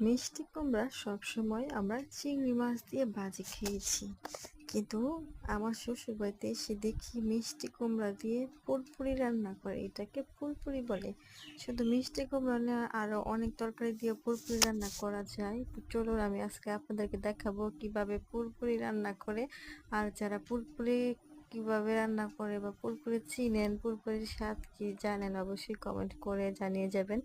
মিষ্টি কুমড়া সবসময় আমরা চিংড়ি মাছ দিয়ে ভাজি খেয়েছি। কিন্তু আমার শ্বশুর বাড়িতে এসে দেখি মিষ্টি কুমড়া দিয়ে পুরপুরি রান্না করে। এটাকে পুরপুরি বলে। শুধু মিষ্টি কুমড়া না আরও অনেক তরকারি দিয়ে পুরপুরি রান্না করা যায়। তো চলুন আমি আজকে আপনাদেরকে দেখাবো কীভাবে পুরপুরি রান্না করে। আর যারা পুরপুরি কীভাবে রান্না করে বা পুরপুরি চিনেন, পুরপুরির স্বাদ কি জানেন অবশ্যই কমেন্ট করে জানিয়ে যাবেন।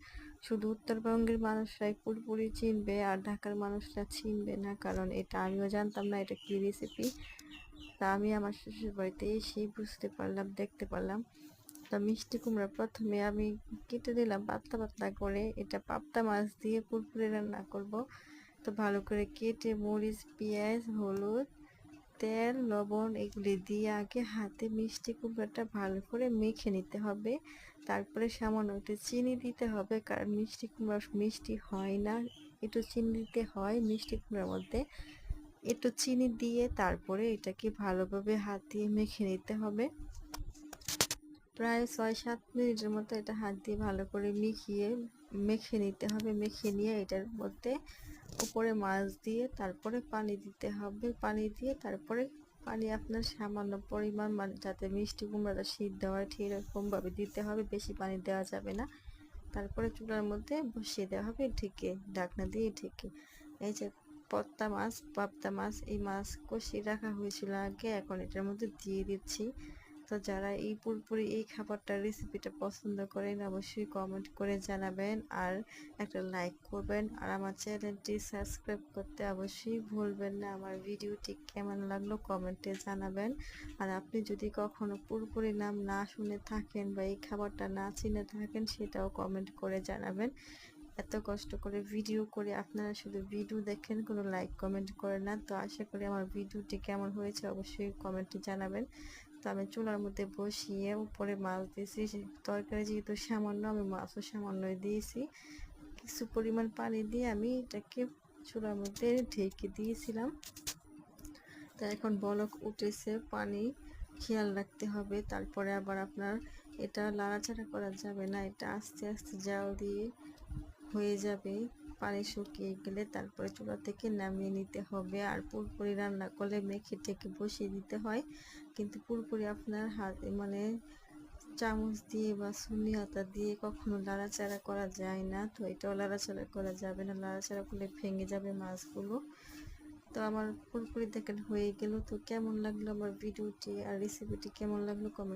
শুধু উত্তরবঙ্গের মানুষরাই পুরপুরি চিনবে আর ঢাকার মানুষরা চিনবে না, কারণ এটা আমিও জানতাম না এটা কি রেসিপি তা আমি আমার শ্বশুর বাড়িতে এসেই বুঝতে পারলাম, দেখতে পারলাম। তা মিষ্টি কুমড়া প্রথমে আমি কেটে দিলাম পাতলা পাতলা করে। এটা পাবদা মাছ দিয়ে পুরপুরি রান্না করব। তো ভালো করে কেটে মরিচ, পেঁয়াজ, হলুদ তেল, লবণ এগুলি দিয়ে আগে হাতে মিষ্টি কুমড়াটা ভালো করে মেখে নিতে হবে। তারপরে সামান্য একটু চিনি দিতে হবে কারণ মিষ্টি কুমড়া মিষ্টি হয় না। একটু চিনি দিতে হয় মিষ্টি কুমড়ার মধ্যে। একটু চিনি দিয়ে তারপরে এটাকে ভালোভাবে হাত দিয়ে মেখে নিতে হবে। প্রায় ছয় সাত মিনিটের মতো এটা হাত দিয়ে ভালো করে মিখিয়ে মেখে নিতে হবে, মেখে নিয়ে এটার মধ্যে উপরে মাছ দিয়ে তারপরে পানি দিতে হবে, পানি দিয়ে তারপরে পানি আপনার সামান্য পরিমাণ মানে যাতে মিষ্টি কুমড়াটা সিদ্ধ হয় ঠিক এরকমভাবে দিতে হবে, বেশি পানি দেওয়া যাবে না। তারপরে চুলার মধ্যে বসিয়ে দেওয়া হবে ঢেকে, ঢাকনা দিয়ে ঢেকে। এই যে পত্তা মাছ পাপ্তা মাছ, এই মাছ কষিয়ে রাখা হয়েছিল আগে, এখন এটার মধ্যে দিয়ে দিচ্ছি। তো যারা এই পুরপুরি এই খাবারটার রেসিপিটা পছন্দ করেন, অবশ্যই কমেন্ট করে জানাবেন আর একটা লাইক করবেন। আর আমার চ্যানেলটি সাবস্ক্রাইব করতে অবশ্যই ভুলবেন না। আমার ভিডিওটি কেমন লাগল কমেন্টে জানাবেন। আর আপনি যদি কখনো পুরপুরি নাম না শুনে থাকেন বা এই খাবারটা না চিনে থাকেন, সেটাও কমেন্ট করে জানাবেন। এত কষ্ট করে ভিডিও করে আপনারা শুধু ভিডিও দেখেন, কোনো লাইক কমেন্ট করেন না। তো আশা করি আমার ভিডিওটি কেমন হয়েছে অবশ্যই কমেন্টে জানাবেন। আমি চুলার মধ্যে বসিয়ে উপরে মাছ দিয়েছি। তরকারি যেহেতু সামান্য, আমি মাছও সামান্যই দিয়েছি। কিছু পরিমাণ পানি দিয়ে আমি এটাকে চুলার মধ্যে ঢেকে দিয়েছিলাম। তা এখন বলক উঠেছে, পানি খেয়াল রাখতে হবে। তারপরে আবার আপনার এটা লাড়াচাড়া করা যাবে না, এটা আস্তে আস্তে জাল দিয়ে হয়ে যাবে। পানি শুকিয়ে গেলে তারপরে চুলা থেকে নামিয়ে নিতে হবে। আর পুরপুরি রান্না করলে মেখে টেকে বসিয়ে দিতে হয়। কিন্তু পুরপুরি আপনার হাত মানে চামচ দিয়ে বা সুনি হাতা দিয়ে কখনো লাড়াচাড়া করা যায় না। তো এটাও লাড়াচাড়া করা যাবে না। লাড়াচাড়া করলে ভেঙে যাবে মাছগুলো। তো আমার পুরপুরি দেখেন হয়ে গেল। তো কেমন লাগল আমার ভিডিওটি? আর রেসিপিটি কেমন লাগল কমেন্ট